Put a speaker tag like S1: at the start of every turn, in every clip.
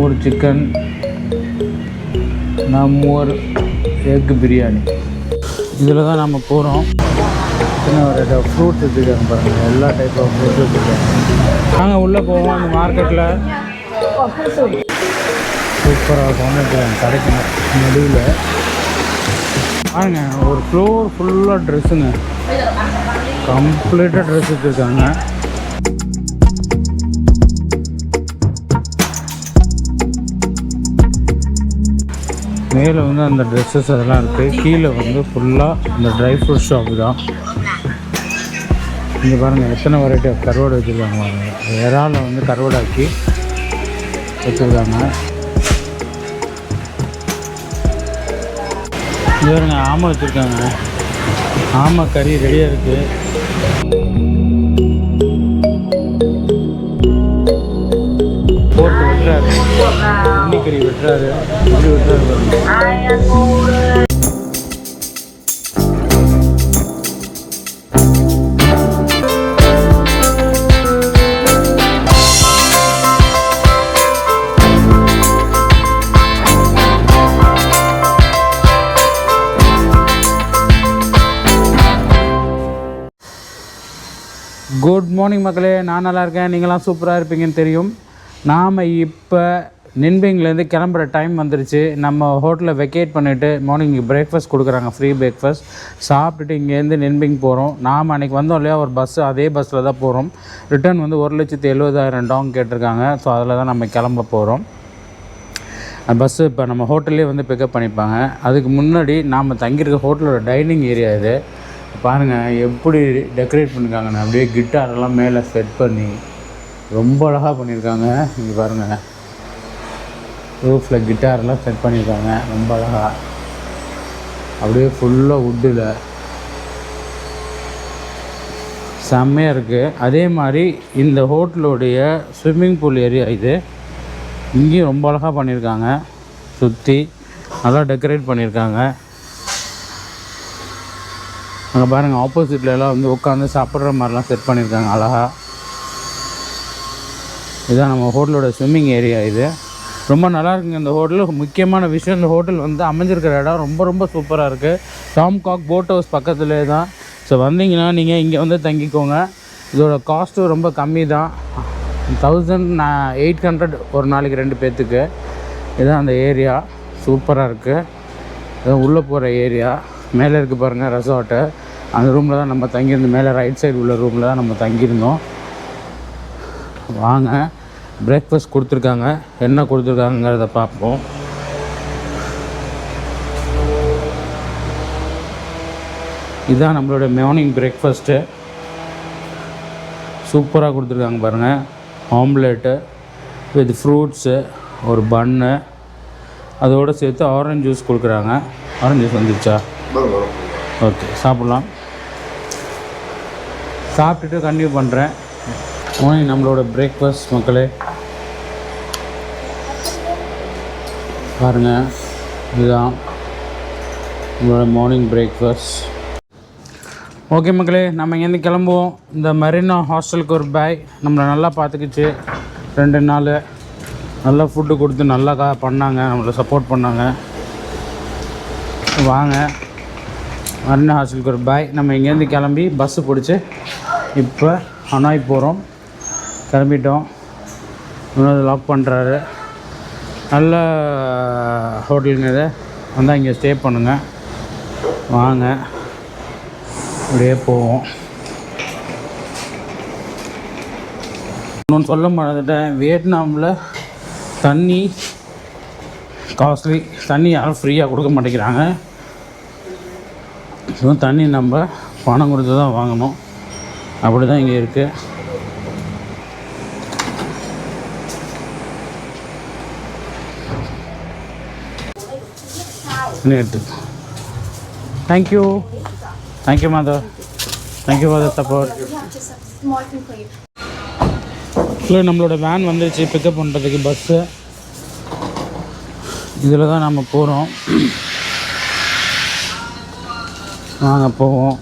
S1: நம்மூர் சிக்கன் நம்மூர் எக் பிரியாணி இதில் தான் நம்ம போகிறோம் சின்ன ஒரு ஃப்ரூட்ஸ் வச்சுருக்காங்க பாருங்கள் எல்லா டைப் ஆஃப் ஃப்ரூட்ஸ் வச்சுருக்காங்க நாங்கள் உள்ளே போவோம். அந்த மார்க்கெட்டில் சூப்பராக இருக்கும். கிடைக்கும் நடுவில். பாருங்க ஒரு ஃப்ளோர் ஃபுல்லாக ட்ரெஸ்ஸுங்க கம்ப்ளீட்டாக ட்ரெஸ் வச்சுருக்காங்க. மேலே வந்து அந்த ட்ரெஸ்ஸஸ் அதெல்லாம் இருக்குது கீழே வந்து ஃபுல்லாக இந்த ட்ரை ஃப்ரூட் ஷாப் தான். இங்கே பாருங்கள் எத்தனை வெரைட்டி ஆஃப் கருவாடு வச்சுருக்காங்க பாருங்கள் இறாலை வந்து கருவாடாக்கி வச்சுருக்காங்க. இது பாருங்க ஆமை வச்சுருக்காங்க. ஆமை கறி ரெடியாக இருக்குது கறி வெட்டுறாரு. இப்படி வெட்டுறாரு குட் மார்னிங் மக்களே நான் நல்லா இருக்கேன். நீங்களாம் சூப்பராக இருப்பீங்கன்னு தெரியும். நாம் இப்போ நின்பிங்லேருந்து கிளம்புற டைம் வந்துருச்சு. நம்ம ஹோட்டலில் வெக்கேட் பண்ணிவிட்டு மார்னிங் பிரேக்ஃபாஸ்ட் கொடுக்குறாங்க ஃப்ரீ பிரேக்ஃபாஸ்ட் சாப்பிட்டுட்டு இங்கேருந்து நின்பிங் போகிறோம் நாம் அன்றைக்கி வந்தோம் இல்லையா ஒரு பஸ்ஸு அதே பஸ்ஸில் தான் போகிறோம் ரிட்டர்ன் வந்து ஒரு லட்சத்து எழுபதாயிரம் டாங் கேட்டிருக்காங்க. ஸோ அதில் தான் நம்ம கிளம்ப போகிறோம் பஸ்ஸு இப்போ நம்ம ஹோட்டல்லே வந்து பிக்கப் பண்ணிப்பாங்க. அதுக்கு முன்னாடி நாம் தங்கியிருக்க ஹோட்டலோட டைனிங் ஏரியா இது. பாருங்கள் எப்படி டெக்கரேட் பண்ணியிருக்காங்கண்ணா அப்படியே கிட்டாரெல்லாம் மேலே செட் பண்ணி ரொம்ப அழகாக பண்ணியிருக்காங்க இங்கே பாருங்கள் ரூஃபில் கிட்டார்லாம் செட் பண்ணியிருக்காங்க. ரொம்ப அழகாக அப்படியே ஃபுல்லாக உட்டில் செம்மையாக இருக்குது அதே மாதிரி இந்த ஹோட்டலுடைய ஸ்விம்மிங் பூல் ஏரியா இது. இங்கேயும் ரொம்ப அழகாக பண்ணியிருக்காங்க. சுற்றி நல்லா டெக்கரேட் பண்ணியிருக்காங்க. அங்கே பாருங்கள் ஆப்போசிட்லலாம் வந்து உட்காந்து சாப்பிட்ற மாதிரிலாம் செட் பண்ணியிருக்காங்க அழகாக இதுதான் நம்ம ஹோட்டலோட ஸ்விம்மிங் ஏரியா இது. ரொம்ப நல்லா இருக்குங்க இந்த ஹோட்டல். முக்கியமான விஷயம் இந்த ஹோட்டல் வந்து அமைஞ்சிருக்கிற இடம் ரொம்ப ரொம்ப சூப்பராக இருக்குது டாம்காக் போட் ஹவுஸ் பக்கத்துலேயே தான் ஸோ வந்தீங்கன்னா நீங்கள் இங்கே வந்து தங்கிக்கோங்க. இதோட காஸ்ட்டும் ரொம்ப கம்மி தான் தௌசண்ட் எயிட் ஹண்ட்ரட் ஒரு நாளைக்கு ரெண்டு பேர்த்துக்கு இதுதான் அந்த ஏரியா சூப்பராக இருக்குது இதுதான் உள்ளே போகிற ஏரியா மேலே இருக்குது பாருங்கள் ரெசார்ட்டு அந்த ரூமில் தான் நம்ம தங்கியிருந்தோம். மேலே ரைட் சைடு உள்ள ரூமில் தான் நம்ம தங்கியிருந்தோம். வாங்க. பிரேக்ஃபாஸ்ட் கொடுத்துருக்காங்க. என்ன கொடுத்துருக்காங்கிறத பார்ப்போம். இதுதான் நம்மளோட மார்னிங் பிரேக்ஃபாஸ்ட்டு சூப்பராக கொடுத்துருக்காங்க பாருங்கள் ஆம்லேட்டு வித் ஃப்ரூட்ஸு ஒரு பன்னு அதோடு சேர்த்து ஆரஞ்சு ஜூஸ் கொடுக்குறாங்க. ஆரஞ்சு ஜூஸ் வந்துருச்சா? ஓகே சாப்பிட்லாம். சாப்பிட்டுட்டு கண்டினியூ பண்ணுறேன் மார்னிங் நம்மளோட பிரேக்ஃபாஸ்ட் மக்களே. பாருங்கள் இதுதான் நம்மளோட மார்னிங் பிரேக்ஃபாஸ்ட் ஓகே மக்களே நம்ம இங்கேருந்து கிளம்புவோம். இந்த மெரினா ஹாஸ்டலுக்கு ஒரு பாய் நம்மளை நல்லா பார்த்துக்கிச்சு. ரெண்டு நாள் நல்லா ஃபுட்டு கொடுத்து நல்லா கா பண்ணாங்க. நம்மளை சப்போர்ட் பண்ணாங்க. வாங்க. மரினா ஹாஸ்டலுக்கு ஒரு பாய் நம்ம இங்கேருந்து கிளம்பி பஸ்ஸு பிடிச்சி இப்போ ஹனாய் போகிறோம் கிளம்பிட்டோம். இன்னொரு லாக் பண்ணுறாரு நல்ல ஹோட்டலுங்க இது வந்தால் இங்கே ஸ்டே பண்ணுங்கள் வாங்க. அப்படியே போவோம். இன்னொன்று சொல்ல மறந்துட்டேன். வியட்நாமில் தண்ணி காஸ்ட்லி தண்ணி யாரும் ஃப்ரீயாக கொடுக்க மாட்டேங்கிறாங்க. ஸோ தண்ணி நம்ம பணம் கொடுத்து தான் வாங்கணும். அப்படி தான் இங்கே இருக்குது நேற்று. Thank you thank you Madhav thank you for the support இல்லை நம்மளோட வேன் வந்துருச்சு பிக்கப் பண்ணுறதுக்கு பஸ்ஸு இதில் தான் நம்ம போகிறோம் நாங்கள் போவோம்.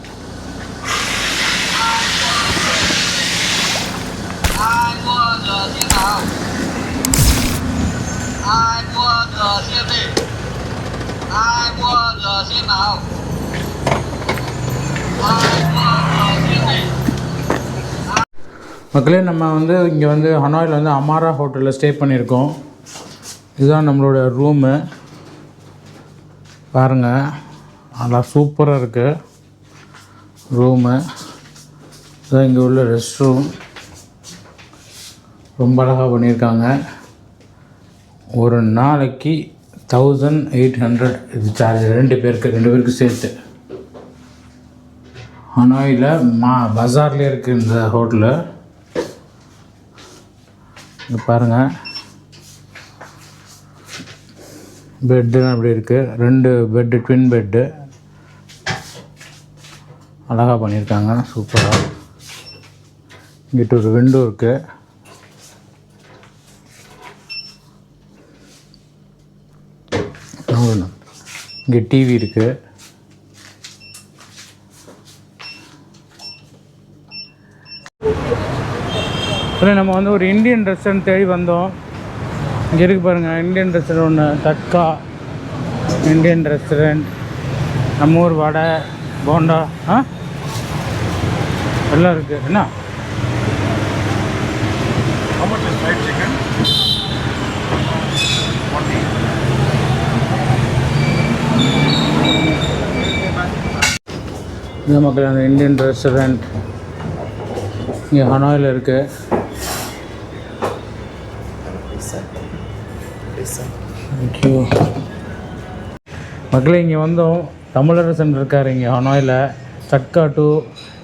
S1: மக்களே நம்ம வந்து இங்கே வந்து ஹனாயில் வந்து அமாரா ஹோட்டலில் ஸ்டே பண்ணியிருக்கோம். இதுதான் நம்மளோட ரூமு. பாருங்கள் நல்லா சூப்பராக இருக்குது ரூமு. இதுதான் இங்கே உள்ள ரெஸ்ட் ரூம். ரொம்ப அழகாக பண்ணியிருக்காங்க. ஒரு நாளைக்கு தௌசண்ட் எயிட் ஹண்ட்ரட் இது சார்ஜ் ரெண்டு பேருக்கு ரெண்டு பேருக்கு சேர்த்து. ஹனாயில் மா பஜார்லேயே இருக்குது இந்த ஹோட்டலு. இங்கே பாருங்கள் பெட்டுலாம் அப்படி இருக்குது ரெண்டு பெட்டு ட்வின் பெட்டு அழகாக பண்ணியிருக்காங்க. சூப்பராக இங்கிட்ட ஒரு விண்டோ இருக்குது இங்கே டிவி இருக்குது இல்லை நம்ம வந்து ஒரு இந்தியன் ரெஸ்டாரண்ட் தேடி வந்தோம். இங்கே இருக்கு பாருங்கள் இந்தியன் ரெஸ்டாரண்ட் ஒன்று தட்கா இந்தியன் ரெஸ்டாரண்ட் நம்ம ஊர் வடை போண்டா ஆ? எல்லாம் இருக்குது என்ன? இந்த மக்கள் அந்த இந்தியன் ரெஸ்டாரண்ட் இங்கே ஹனாயில் இருக்குது தேங்க்யூ மக்களே இங்கே வந்தோம். தமிழரசன் இருக்கார் இங்கே ஹனாயில் சட்கா டூ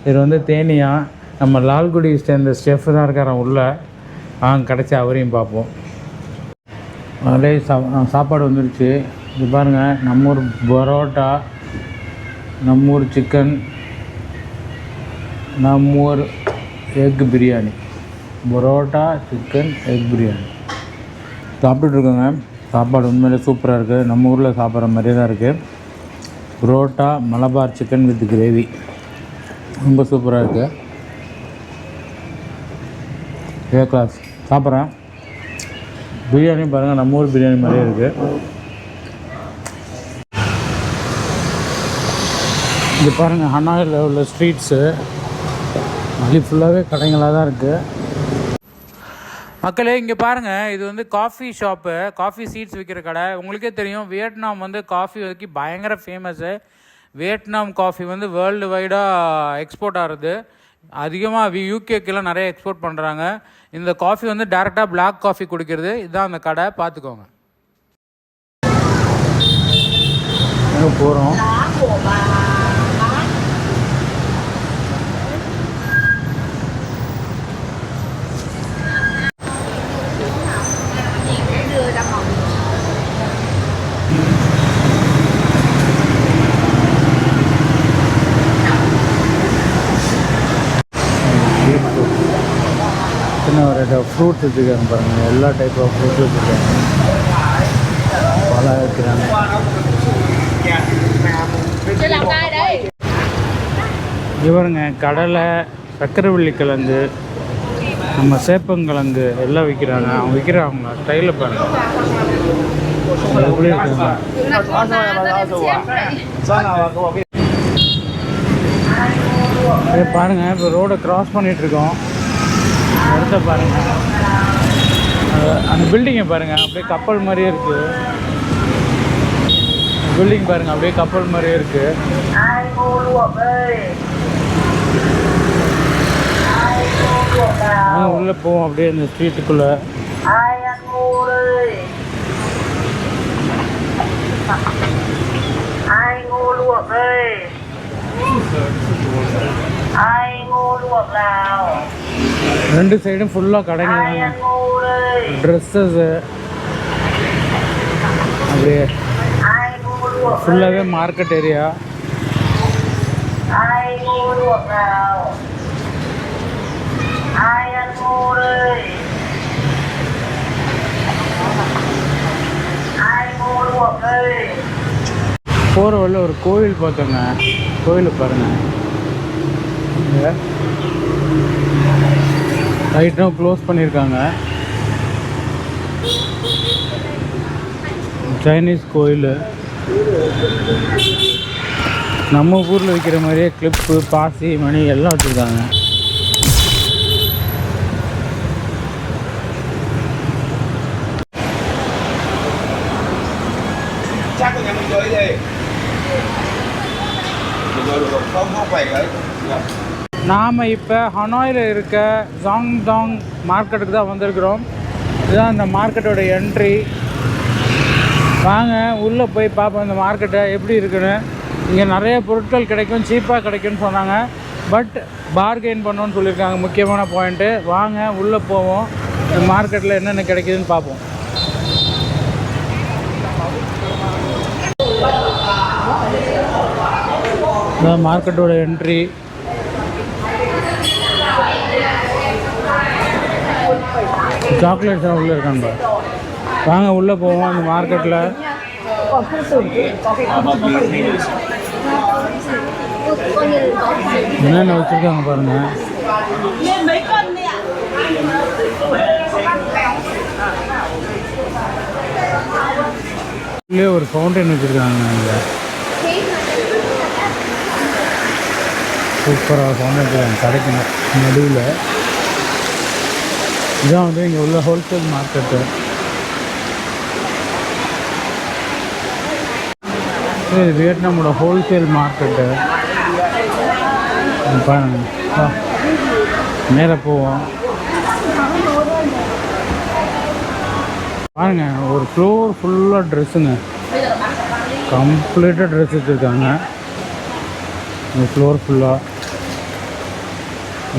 S1: இது வந்து தேனியா. நம்ம லால்குடி சேர்ந்த ஸ்டெஃப் தான் இருக்கார் உள்ள. ஆ கிடச்சி அவரையும் பார்ப்போம். அதே சா சாப்பாடு வந்துருச்சு. இது பாருங்கள் நம்ம ஊர் பரோட்டா நம்ம ஊர் சிக்கன் நம்ம ஊர் egg biryani parotta chicken egg biryani சாப்பிட்டுட்ருக்கோங்க சாப்பாடு உண்மையிலே சூப்பராக இருக்குது நம்ம ஊரில் சாப்பிட்ற மாதிரியே தான் இருக்குது parotta Malabar chicken with gravy ரொம்ப சூப்பராக இருக்குது ஏ கிளாஸ் சாப்பிட்றேன். பிரியாணி பாருங்கள் நம்ம ஊர் பிரியாணி மாதிரியே இருக்குது இது பாருங்கள் ஹனாயில் உள்ள ஸ்ட்ரீட்ஸு வழி ஃபுல்லாகவே கடைங்களாக தான் இருக்குது மக்களே இங்கே பாருங்கள் இது வந்து காஃபி ஷாப்பு காஃபி சீட்ஸ் விற்கிற கடை. உங்களுக்கே தெரியும் வியட்நாம் வந்து காஃபி வரைக்கும் பயங்கர ஃபேமஸ்ஸு வியட்நாம் காஃபி வந்து வேர்ல்டு வைடாக எக்ஸ்போர்ட் ஆகுது அதிகமாக யூகேக்கெல்லாம் நிறைய எக்ஸ்போர்ட் பண்ணுறாங்க இந்த காஃபி வந்து டேரெக்டாக பிளாக் காஃபி குடிக்கிறது. இதுதான் அந்த கடை. பார்த்துக்கோங்க. போகிறோம் சின்ன ஒரு ஃப்ரூட்ஸ் வச்சுருக்காங்க பாருங்கள் எல்லா டைப் ஆஃப் ஃப்ரூட்ஸ் வச்சுருக்காங்க. பழம் வைக்கிறாங்க. இவருங்க கடலை சக்கரவள்ளி கிழங்கு நம்ம சேப்பங்கிழங்கு எல்லாம் விற்கிறாங்க அவங்க விற்கிறாங்க ஸ்டைலில் பாருங்க. எப்படி இருக்காங்க இது பாருங்க இப்போ ரோடை கிராஸ் பண்ணிட்டு இருக்கோம். இடத்த பாருங்க. அஹ் அந்த பில்டிங்கை பாருங்க அப்படியே கப்பல் மாதிரியே இருக்கு. பில்டிங் பாருங்க அப்படியே கப்பல் மாதிரியே இருக்கு. வாங்க உள்ள போவோம் அப்படியே இந்த ஸ்ட்ரீட்டுக்குள்ள
S2: ai ăn ngu đi ai ngu luộc đi ai ngu luộc nào
S1: ரெண்டு சைடும் ஃபுல்லாக கடைங்க
S2: ai ăn ngu đi
S1: dresses அப்படியே
S2: ai ngu luộc
S1: ஃபுல்லாகவே market area
S2: ai ngu luộc nào ai ăn ngu đi ai ngu luộc đi
S1: போகிற வழியில் ஒரு கோவில் பார்த்தோங்க கோவிலை பாருங்க லைட்டும் க்ளோஸ் பண்ணியிருக்காங்க சைனீஸ் கோயில் நம்ம ஊரில் வைக்கிற மாதிரியே கிளிப்பு பாசி மணி எல்லாம் வச்சுருக்காங்க
S3: chắc rồi không không phải cái
S1: நாம் இப்போ ஹனாயில் இருக்க ஜாங் தாங் மார்க்கெட்டுக்கு தான் வந்திருக்கிறோம். இதுதான் இந்த மார்க்கெட்டோட என்ட்ரி வாங்க உள்ளே போய் பார்ப்போம் இந்த மார்க்கெட்டை எப்படி இருக்குன்னு. இங்கே நிறைய பொருட்கள் கிடைக்கும் சீப்பாக கிடைக்கும்னு சொன்னாங்க. பட் பார்கெயின் பண்ணோன்னு சொல்லியிருக்காங்க முக்கியமான பாயிண்ட்டு வாங்க உள்ளே போவோம். இந்த மார்க்கெட்டில் என்னென்ன கிடைக்குதுன்னு பார்ப்போம். மார்க்கெட்டோட என்ட்ரி சாக்லேட்ஸ் உள்ளே இருக்காங்க. வாங்க உள்ளே போவோம் அந்த மார்க்கெட்டில். என்னென்ன வச்சுருக்காங்க பாருங்கள் உள்ளே ஒரு ஃபவுண்டைன் வச்சுருக்காங்க. இங்கே சூப்பராக ஃபவுண்டைன் வச்சுருக்காங்க. கடைக்கு நடுவில். இதான் வந்து இங்கே உள்ள ஹோல்சேல் மார்க்கெட்டு இது வியட்நாமோட ஹோல்சேல் மார்க்கெட்டு பாருங்க. வா. போவோம். பாருங்க ஒரு ஃப்ளோர் ஃபுல்லாக ட்ரெஸ்ஸுங்க கம்ப்ளீட்டாக ட்ரெஸ் வச்சுருக்காங்க. இந்த ஃப்ளோர் ஃபுல்லாக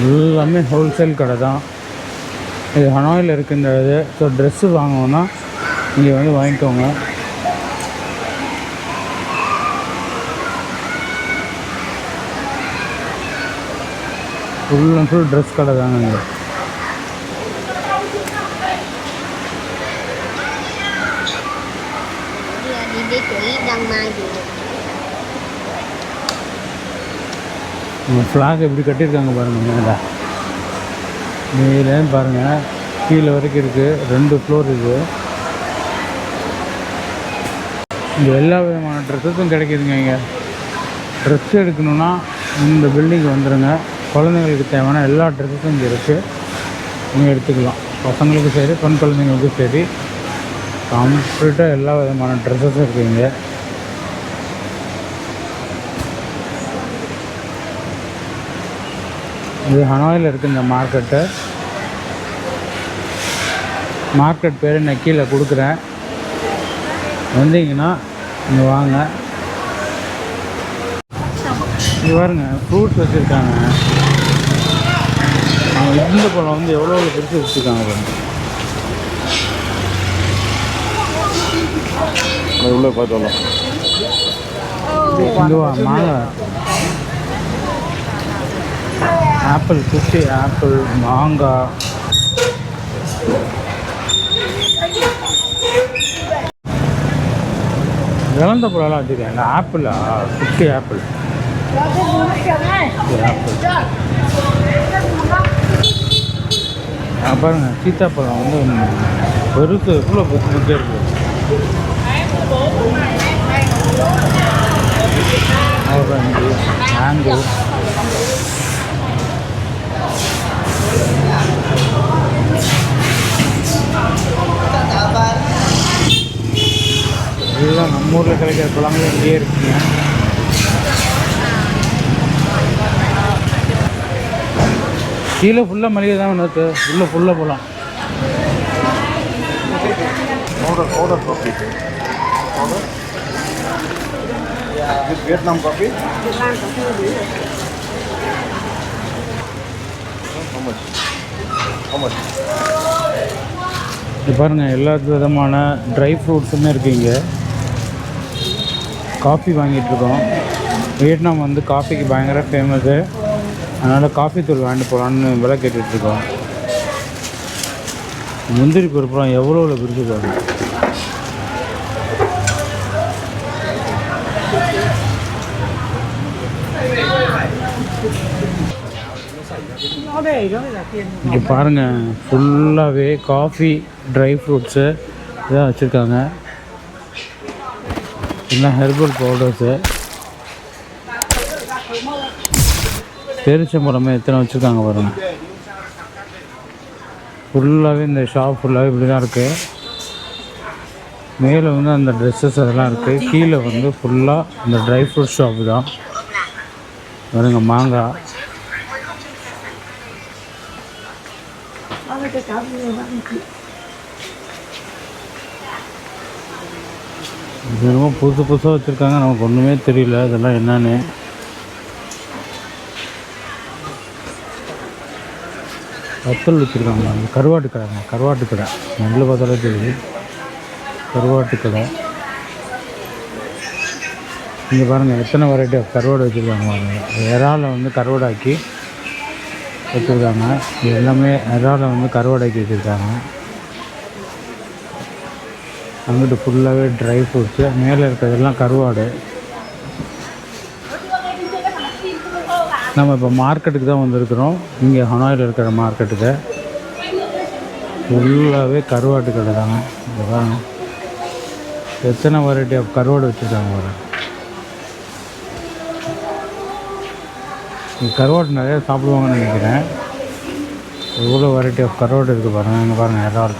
S1: எல்லாமே ஹோல்சேல் கடை தான். இது ஹனாயில் இருக்குன்றது இது. ஸோ ட்ரெஸ்ஸு வாங்கணுன்னா இங்கே வந்து வாங்கிக்கோங்க. ஃபுல் அண்ட் ஃபுல் ட்ரெஸ் கடை தாங்க இங்கே. ஃப்ளாக் எப்படி கட்டியிருக்காங்க பாருங்க மேலே மேலே பாருங்கள் கீழே வரைக்கும் இருக்குது ரெண்டு ஃப்ளோர் இருக்குது இங்கே எல்லா விதமான ட்ரெஸ்ஸஸும் கிடைக்கிதுங்க இங்கே. ட்ரெஸ் எடுக்கணுன்னா இந்த பில்டிங்கு வந்துடுங்க குழந்தைங்களுக்கு தேவையான எல்லா ட்ரெஸ்ஸஸும் இங்கே இருக்குது நீங்கள் எடுத்துக்கலாம். பசங்களுக்கும் சரி பெண் குழந்தைங்களுக்கும் சரி. கம்ப்ளீட்டாக எல்லா விதமான ட்ரெஸ்ஸஸும் இருக்குது இது ஹனாயில் இருக்குது இந்த மார்க்கெட்டு மார்க்கெட் பேர் நான் கீழே கொடுக்குறேன். வந்தீங்கன்னா இங்கே வாங்க. இங்கே பாருங்க ஃப்ரூட்ஸ் வச்சுருக்காங்க. அவங்க இந்த பழம் வந்து எவ்வளோ எவ்வளோ பெருசு வச்சுருக்காங்க பாருங்க.
S4: உள்ள பார்த்து
S1: மாங்காய் ஆப்பிள் குட்டி ஆப்பிள் மாங்காய். இழந்த வச்சுருக்கேன் இந்த ஆப்பிளா? குட்டி ஆப்பிள். குட்டி ஆப்பிள். பாருங்க சீத்தாப்பழம் வந்து பெருசு எவ்வளோ புக்கு புக்கே இருக்குது மேங்கோ எல்லாம் நம்ம ஊரில் கிடைக்கிற பழங்களும் இங்கேயே இருக்குங்க. கீழே ஃபுல்லாக மளிகை தான் நேற்று உள்ளே ஃபுல்லாக போகலாம்
S4: ஆர்டர் ஆர்டர் காஃபி
S1: பாருங்கள் எல்லா விதமான ட்ரை ஃப்ரூட்ஸுமே இருக்குது இங்கே. காஃபி வாங்கிட்டுருக்கோம் வியட்நாம் வந்து காஃபிக்கு பயங்கர ஃபேமஸு அதனால் காஃபி தூள் வாங்கிட்டு போகலான்னு விலை கேட்டுட்ருக்கோம் முந்திரி பருப்புலாம் எவ்வளோ எவ்வளோ பிரிச்சு பாருங்க. இங்கே பாருங்கள் ஃபுல்லாகவே காஃபி ட்ரை ஃப்ரூட்ஸு இதாக வச்சுருக்காங்க. எல்லாம் ஹெர்பல் பவுடர்ஸு பெருச்சம்பழமே எத்தனை வச்சுருக்காங்க பாருங்க. ஃபுல்லாகவே இந்த ஷாப் ஃபுல்லாகவே இப்படி தான் இருக்குது மேலே வந்து அந்த ட்ரெஸ்ஸஸ் அதெல்லாம் இருக்குது கீழே வந்து ஃபுல்லாக இந்த ட்ரை ஃப்ரூட் ஷாப் தான். பாருங்க மாங்காய். இது என்னமோ புதுசு புதுசாக வச்சுருக்காங்க. நமக்கு ஒன்றுமே தெரியல. இதெல்லாம் என்னன்னு. வத்தல் வச்சுருக்காங்க. அந்த கருவாட்டு கடைங்க கருவாட்டு கடை. நெல் பார்த்தாலே தெரியுது. கருவாட்டு கடை. இங்கே பாருங்கள் எத்தனை வெரைட்டி ஆஃப் கருவாடு வச்சுருக்காங்க பாருங்கள் இறாலை வந்து கருவாடாக்கி வச்சுருக்காங்க. இது எல்லாமே இறாலை வந்து கருவாடாக்கி வச்சுருக்காங்க. அங்கிட்டு ஃபுல்லாகவே ட்ரை ஃப்ரூட்ஸு மேலே இருக்கிறதெல்லாம் கருவாடு. நம்ம இப்போ மார்க்கெட்டுக்கு தான் வந்திருக்கிறோம். இங்கே ஹனாயில் இருக்கிற மார்க்கெட்டுக்கு ஃபுல்லாகவே கருவாட்டு கடை தாங்க இதுதான் எத்தனை வெரைட்டி ஆஃப் கருவாடு வச்சுருக்காங்க வர கருவாட்டு கருவாடு நிறையா சாப்பிடுவாங்கன்னு நினைக்கிறேன். எவ்வளோ வெரைட்டி ஆஃப் கருவாடு இருக்குது பாருங்கள் இங்கே பாருங்கள் இறால்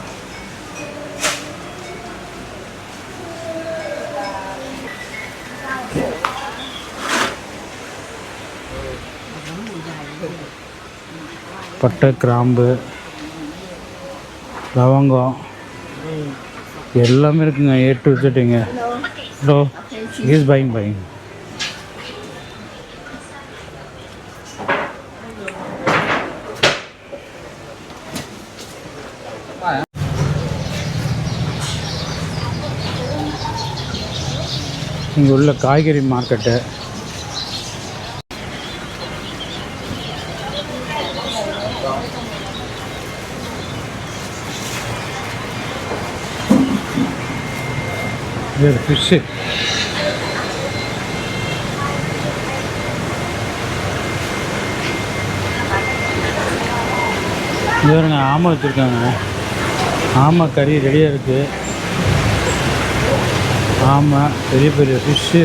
S1: பட்டை கிராம்பு லவங்கம் எல்லாமே இருக்குங்க ஏ டு வச்சுட்டிங்க ஹலோ இஸ் பைங் பைங் இங்கே உள்ள காய்கறி மார்க்கெட்டு இது ஃபிஷ்ஷு இது வருங்க ஆமை வச்சுருக்காங்க ஆமை கறி ரெடியாக இருக்குது ஆமை பெரிய பெரிய ஃபிஷ்ஷு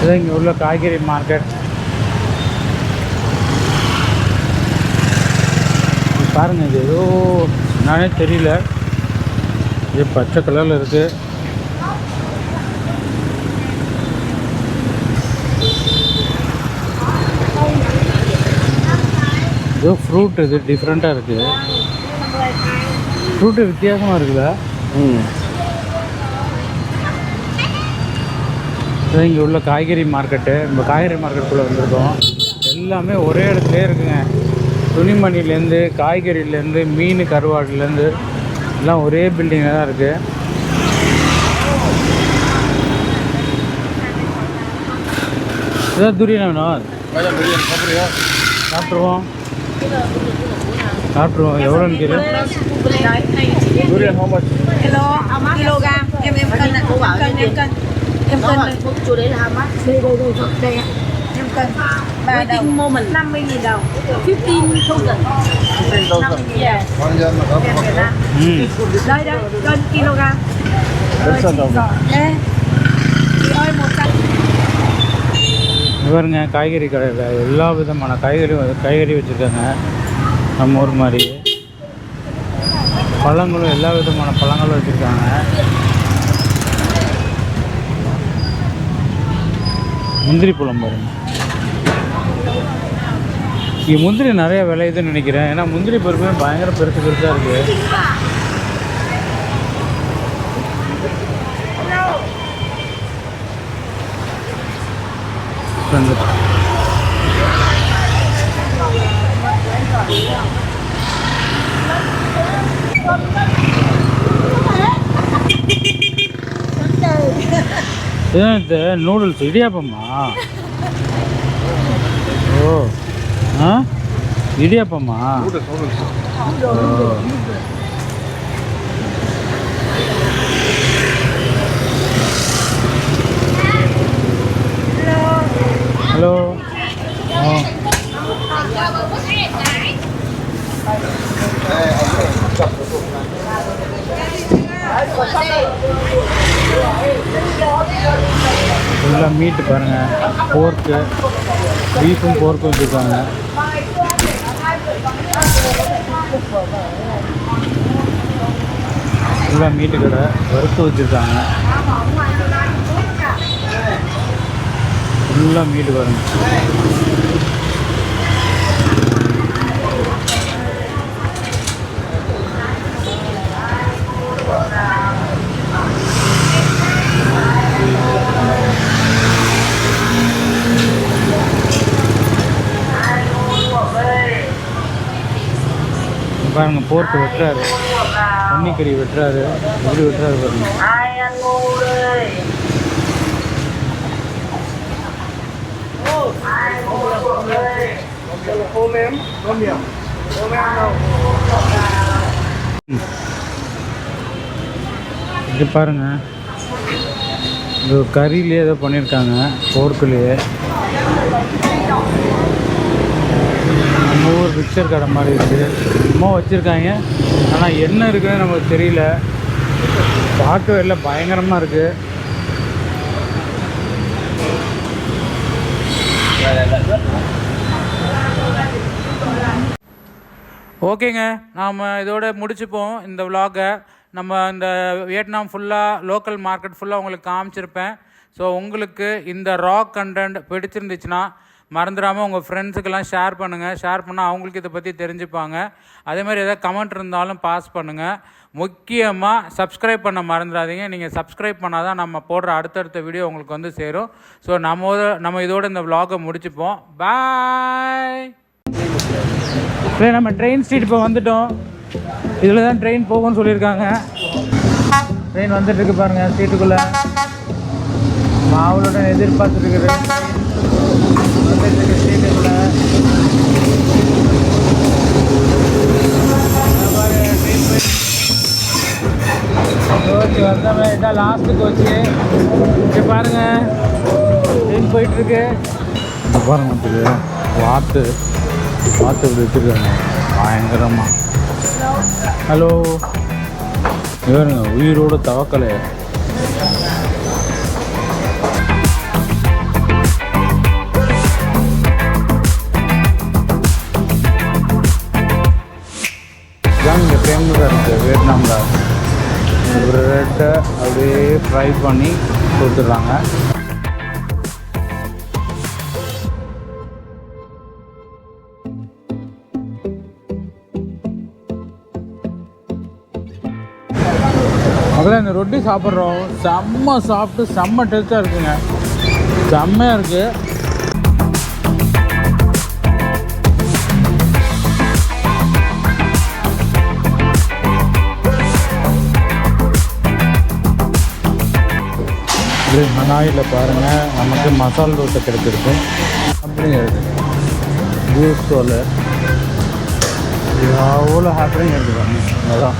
S1: இதான் இங்கே உள்ள காய்கறி மார்க்கெட். பாருங்க இது ஏதோ நானே தெரியல. இது பச்சை கலரில் இருக்குது ஏதோ ஃப்ரூட் இது டிஃப்ரெண்ட்டாக இருக்குது ஃப்ரூட்டு வித்தியாசமாக இருக்குல்ல.
S4: ம்.
S1: இதான் இங்கே உள்ள காய்கறி மார்க்கெட்டு நம்ம காய்கறி மார்க்கெட்டுக்குள்ளே வந்திருக்கோம். எல்லாமே ஒரே இடத்துலயே இருக்குங்க. துணிமணிலேருந்து காய்கறிலேருந்து மீன் கருவாடுலேருந்து எல்லாம் ஒரே பில்டிங்கில் தான் இருக்குது இதான் துரியனா வேணும்? சாப்பிட்ருவோம் சாப்பிட்ருவோம் எவ்வளோன்னு கேளு.
S5: em cân đây.
S6: Chỗ đấy là how much? Đây đây đây đây ạ.
S5: Em cân. Ba đồng. Moment. 50 000 đồng. 15
S4: không gần. 15 đồng.
S5: 50 000. Yeah.
S1: Ừ.
S5: Đây đây, cân kg.
S4: Cân đồng.
S5: Yeah. Chị ơi
S1: 100 இவருங்க காய்கறி கடையில் எல்லா விதமான காய்கறியும் காய்கறி வச்சுருக்காங்க நம்ம ஊர் மாதிரி பழங்களும் எல்லா விதமான பழங்களும் வச்சுருக்காங்க முந்திரி பழம் பாருங்க. இங்கே முந்திரி நிறைய விளையுதுன்னு நினைக்கிறேன். ஏன்னா முந்திரி பருப்புமே பயங்கர பெருசு பெருசாக இருக்குது இந்த இந்த நூடுல்ஸ் இடியாப்பம்மா ஓ ஆ? இடியாப்பம்மா. ஓ ஹலோ ஃபுல்லாக மீட்டு பாருங்கள் போர்க்கு பீஃபும் போர்க்கும் வச்சுருக்காங்க. ஃபுல்லாக மீட்டு கடை வறுத்து வச்சுருக்காங்க. ஃபுல்லாக மீட்டு பாருங்க. பாருங்க போர்க்கு வெட்டுறாரு. தண்ணிக்கறி வெட்டுறாரு. எப்படி வெட்டுறாரு பாருங்க. இது பாருங்க. இது கறியிலே ஏதோ பண்ணியிருக்காங்க போர்க்குலேயே நம்ம ஊர் பிக்சர் கடை மாதிரி இருக்குது சும்மா வச்சுருக்காங்க. ஆனால் என்ன இருக்குதுன்னு நமக்கு தெரியல. பார்க்கவே இல்லை. பயங்கரமாக இருக்குது ஓகேங்க. நாம் இதோட முடிச்சுப்போம். இந்த விலாகை நம்ம இந்த வியட்நாம் ஃபுல்லாக லோக்கல் மார்க்கெட் ஃபுல்லாக உங்களுக்கு காமிச்சிருப்பேன். ஸோ உங்களுக்கு இந்த ராக் கண்டென்ட் பிடிச்சிருந்துச்சுன்னா மறந்துடாமல் உங்கள் ஃப்ரெண்ட்ஸுக்கெல்லாம் ஷேர் பண்ணுங்கள் ஷேர் பண்ணால் அவங்களுக்கு இதை பற்றி தெரிஞ்சுப்பாங்க. அதே மாதிரி எதாவது கமெண்ட் இருந்தாலும் பாஸ் பண்ணுங்கள் முக்கியமாக சப்ஸ்கிரைப் பண்ண மறந்துடாதீங்க. நீங்கள் சப்ஸ்கிரைப் பண்ணால் தான் நம்ம போடுற அடுத்தடுத்த வீடியோ உங்களுக்கு வந்து சேரும். ஸோ நம்ம நம்ம இதோட இந்த விலாகை முடிச்சுப்போம். பாய் இல்லை நம்ம ட்ரெயின் ஸ்ட்ரீட் இப்போ வந்துட்டோம். இதில் தான் ட்ரெயின் போகும்னு சொல்லியிருக்காங்க. ட்ரெயின் வந்துட்டு இருக்கு பாருங்கள் சீட்டுக்குள்ளே மாவுளுடன் எதிர்பார்த்துட்டு கோச்சு வந்தவன் இதான் லாஸ்ட்டு கோச்சு இங்கே பாருங்க. ட்ரெயின் போயிட்டுருக்கு. இங்கே பாருங்க வந்துட்டு வாத்து. வாத்து இப்படி வச்சுருக்காங்க. பயங்கரமாக ஹலோ இவருங்க உயிரோட தவக்கலை. ப்ரெட்டை அப்படியே ஃப்ரை பண்ணி கொடுத்துட்றாங்க. முதல்ல இந்த ரொட்டி சாப்பிட்றோம். செம்ம சாப்பிட்டு செம்ம டேஸ்ட்டாக இருக்குங்க. செம்மையாக இருக்குது இது ஹனாயில் பாருங்கள் நமக்கு மசால் தோசை கிடைச்சிருக்கு. அப்படிங்கிறது ஜூஸ் தோலை. எவ்வளோ ஹாப்பியாக இருக்குது பாருங்க. அதான்.